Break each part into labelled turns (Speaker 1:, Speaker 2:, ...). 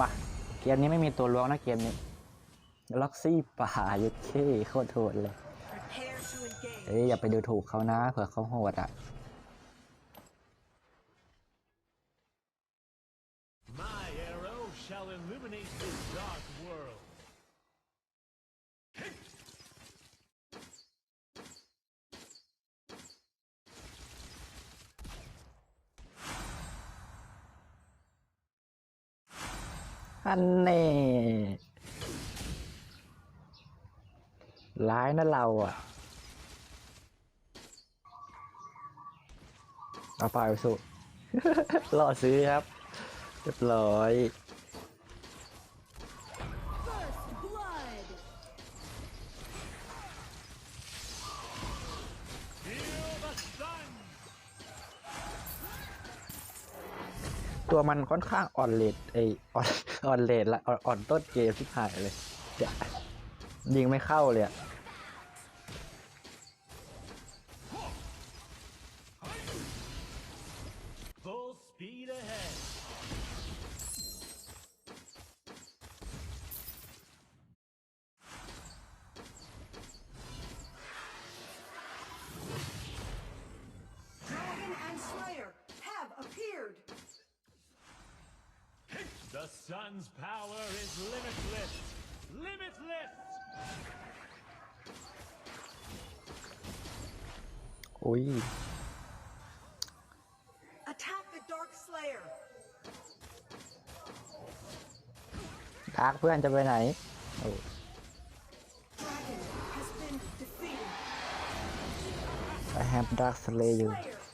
Speaker 1: มาเกมนี้ไม่มีตัวล้วงนะเกมนี้ล็อกซี่ป่ายุดเท่โคตรโหดเลยเอ้ยอย่าไปดูถูกเขานะเผื่อเขาโหดอะ อันนี้ร้ายนะเราอะ เอาไปสุรอซื้อครับ เรียบร้อย ตัวมันค่อนข้างอ่อนเลดไออ่อนอ่อนเลดละอ่อนอ่อนต้นเกมที่หายเลยยวยิงไม่เข้าเลยอะ
Speaker 2: sun's power is limitless. Limitless.
Speaker 1: อุ้ย
Speaker 3: Attack the Dark Slayer.
Speaker 1: ดาร์กเพื่อนจะไปไหนโอ้
Speaker 3: Dragon has been defeated.
Speaker 1: I have dark slayer
Speaker 3: Slayer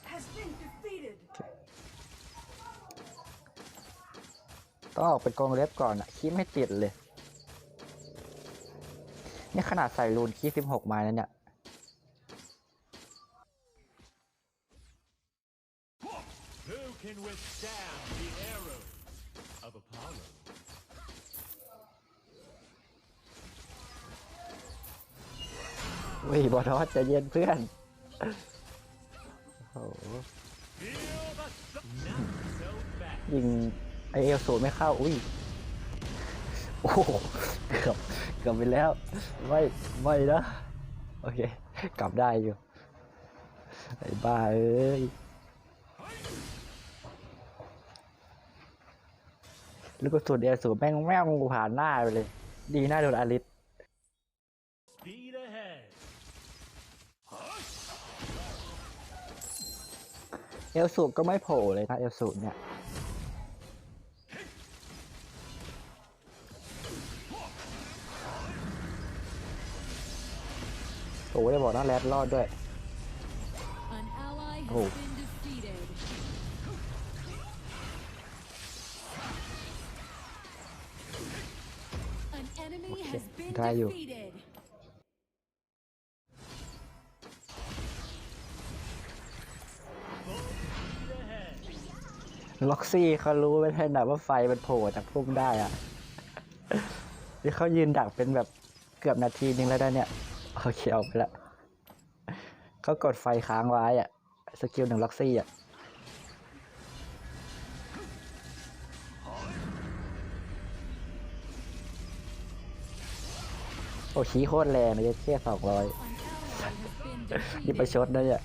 Speaker 1: ต้องออกไปกองเล็บก่อนอะคีไม่ติดเลย นี่ขนาดใส่รูนคีสิบหกไม้แล้วเนี่ย
Speaker 2: Who can withstand the arrows of Apollo?
Speaker 1: อุ้ยบอทอสใจะเย็นเพื่อน โอ้โห
Speaker 2: Feel the sun. Not so fast.
Speaker 1: ยิง ไอเอลสูไม่เข้า อุ้ย โอ้โหเกือบเกือบไปแล้ว ไม่ ไม่นะ โอเค กลับได้อยู่ ไอ้บ้าเอ้ยล้วก็สูดเอลสูแม่งแม่งผ่านหน้าไปเลย ดีหน้าโดนอาริสเอลสูก็ไม่โผล่เลยนะเอลสูเนี่ย โอ้ยบอกนะแรดรอดด้วย
Speaker 4: An ally has
Speaker 1: Oh.
Speaker 4: been defeated. An enemy
Speaker 1: Okay,
Speaker 4: has been
Speaker 1: ได้อยู่
Speaker 4: defeated.
Speaker 1: ล็อกซี่เขารู้ไม่ใช่นะว่าไฟมันโผล่จากพุ่มได้อะที่เขายืนดักเป็นแบบเกือบนาทีนึงแล้วนะเนี่ย โอเคเอาไปละเขากดไฟค้างไว้อะสกิลหนึ่งล็อกซี่อะโอ้ชี้โคตรแรงเลยแค่สองร้อยนี่ไป
Speaker 4: ระ
Speaker 1: ชดได้เนี่ย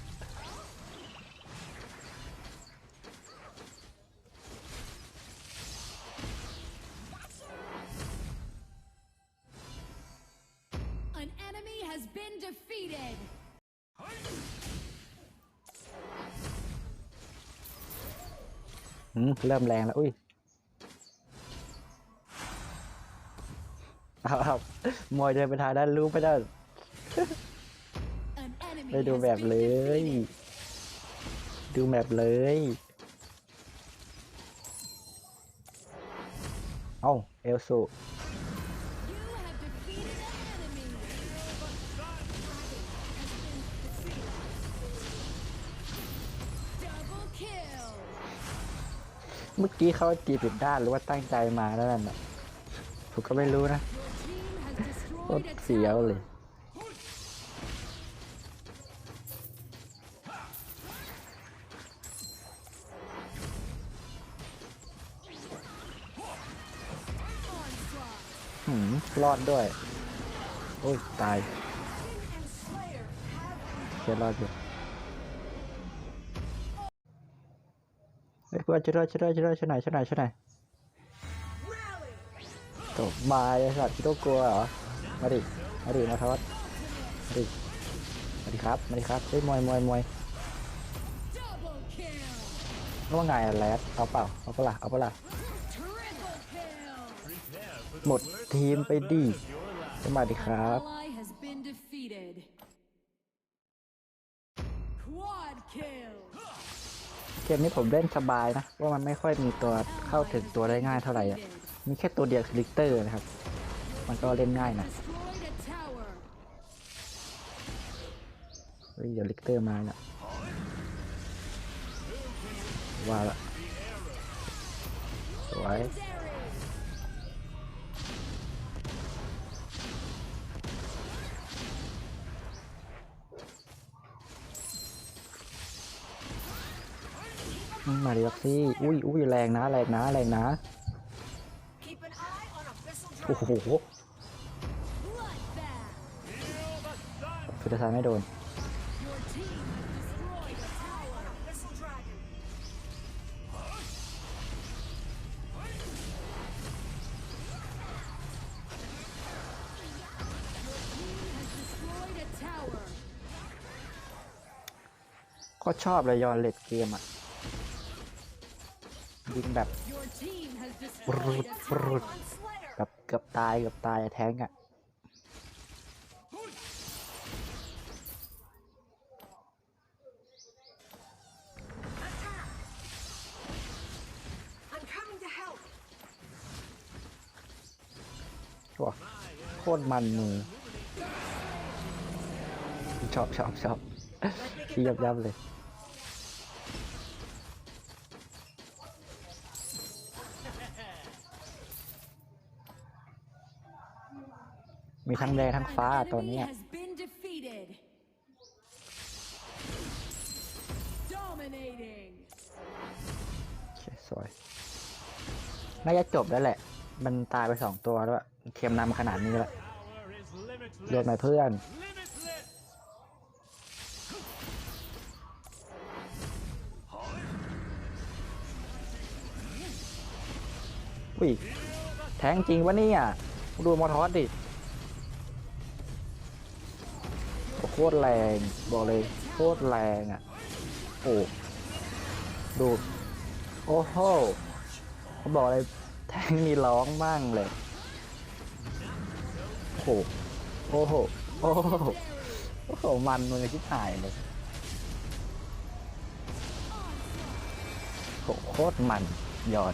Speaker 1: เริ่มแรงแล้ว อุ้ยเอาเอามวยเดินไปทางด้านรู้ไม่ได้
Speaker 4: An enemy
Speaker 1: ไปดู
Speaker 4: has
Speaker 1: แบบ
Speaker 4: been
Speaker 1: เลย
Speaker 4: defeated.
Speaker 1: ดูแบบเลย เอ้าเอลสู เมื่อกี้เขาจีบผิดด้านหรือว่าตั้งใจมาแล้วนั่นน่ะผมก็ไม่รู้นะโคตรเสียวเลยหืมรอดด้วย โอ้ย ตาย
Speaker 3: and Slayer have
Speaker 1: เชียรอดอยู่ พื่อนช่วยด้วยช่วยด้วยช่วยด้วยช่วยหน่อยช่วยหน่อยช่วยหน่อยตกบายไอ้สัตว์พี่ต้องกลัวเหรอมาดิมาดิมาทอดมาดิมาดิครับมาดิครับเฮ้ยมวยมวยมวย
Speaker 4: Double kill.
Speaker 1: ว่าไงแรดเอาเปล่าเอาเปล่าเอาเปล่าหมดทีมไปดิจะมาดิครับ เกมนี้ผมเล่นสบายนะว่ามันไม่ค่อยมีตัวเข้าถึงตัวได้ง่ายเท่าไหร่อะมีแค่ตัวเดียวคือลิกเตอร์นะครับ มันก็เล่นง่ายนะเฮ้ยเดี๋ยวลิกเตอร์มาเนี่ยว่าละสวย มาดิล็อกซี่ อุ้ยอุ้ยแรงนะ แรงนะ แรงนะ โอ้โหสุดท้าไม่โดน ก็ชอบเลยยอนเล็ดเกมอะ ยิงแบบ
Speaker 4: Your team has
Speaker 1: ปรุด
Speaker 4: destroyed a
Speaker 1: ปรุด
Speaker 4: tower.
Speaker 3: On Slayer.
Speaker 1: แบบเกือบตายเกือบตายแท้งอะ
Speaker 3: Attack. I'm coming to help.
Speaker 1: โอ้โคตรมันมือชอบชอบชอบ
Speaker 3: Let me get
Speaker 1: ที่ยั
Speaker 3: the
Speaker 1: บยับ
Speaker 3: bow.
Speaker 1: เลย มีทั้งแดงทั้งฟ้า
Speaker 4: An
Speaker 1: ตัว
Speaker 4: enemy
Speaker 1: เนี้ย
Speaker 4: has been defeated. Dominating.
Speaker 1: โอเคสวยน่าจะจบแล้วแหละ มันตายไปสองตัวแล้วอะเค็มนำขนาดนี้แล้ว
Speaker 2: Power is limitless.
Speaker 1: เรียกหน่อยเพื่อน
Speaker 2: Limitless.
Speaker 1: อุ้ยแทงจริงวะเนี่ย ดูมอทอสดิ คตรแรงบอกเลยโคตรแรงอะโอ้ดูโอ้โหเขาบอกเลยแทงมีร้องบ้างเลยโอ้โหโอ้โหโอ้โหโอ้โหมันมือชิบหายเลยโหโคตรมันยอด